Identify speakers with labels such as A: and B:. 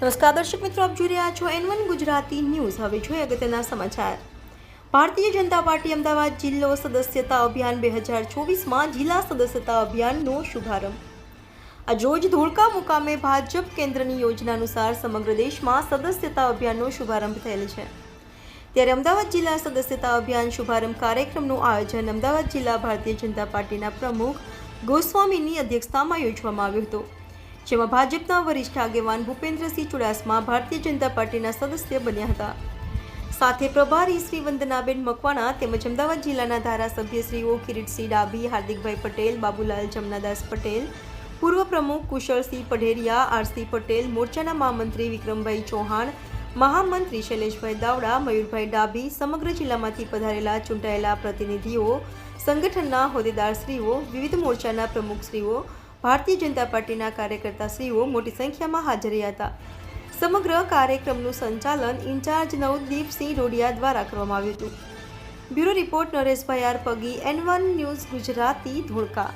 A: નમસ્કાર દર્શક મિત્રો, આપ જોઈ રહ્યા છો એન વન ગુજરાતી ન્યૂઝ. હવે જોઈએ અગત્યના સમાચાર. ભારતીય જનતા પાર્ટી અમદાવાદ જિલ્લો સદસ્યતા અભિયાન બે હજાર ચોવીસમાં જિલ્લા સદસ્યતા અભિયાનનો શુભારંભ. આજરોજ ધોળકા મુકામે ભાજપ કેન્દ્રની યોજના અનુસાર સમગ્ર દેશમાં સદસ્યતા અભિયાનનો શુભારંભ થયેલ છે. ત્યારે અમદાવાદ જિલ્લા સદસ્યતા અભિયાન શુભારંભ કાર્યક્રમનું આયોજન અમદાવાદ જિલ્લા ભારતીય જનતા પાર્ટીના પ્રમુખ ગોસ્વામીની અધ્યક્ષતામાં યોજવામાં આવ્યું હતું. જેમાં ભાજપના વરિષ્ઠ આગેવાન ભૂપેન્દ્રસિંહ ચુડાસમા, ભારતીય જનતા પાર્ટીના સદસ્ય બન્યા હતા. સાથે પ્રભારી શ્રી વંદનાબેન મકવાણા તેમજ અમદાવાદ જિલ્લાના ધારાસભ્ય શ્રીઓ કિરીટસિંહ ડાભી, હાર્દિકભાઈ પટેલ, બાબુલાલ જમનાદાસ પટેલ, પૂર્વ પ્રમુખ કુશળસિંહ પઢેરિયા, આરસી પટેલ, મોરચાના મહામંત્રી વિક્રમભાઈ ચૌહાણ, મહામંત્રી શૈલેષભાઈ દાવડા, મયુરભાઈ ડાભી, સમગ્ર જિલ્લામાંથી પધારેલા ચૂંટાયેલા પ્રતિનિધિઓ, સંગઠનના હોદ્દેદારશ્રીઓ વિવિધ મોરચાના પ્રમુખશ્રીઓ ભારતીય જનતા પાર્ટીના કાર્યકર્તાશ્રીઓ મોટી સંખ્યામાં હાજર હતા. સમગ્ર કાર્યક્રમનું સંચાલન ઇન્ચાર્જ નવદીપસિંહ રોડિયા દ્વારા કરવામાં આવ્યું હતું. Bureau report Nareshbhai R Pagi, N one news Gujarati, Dholka.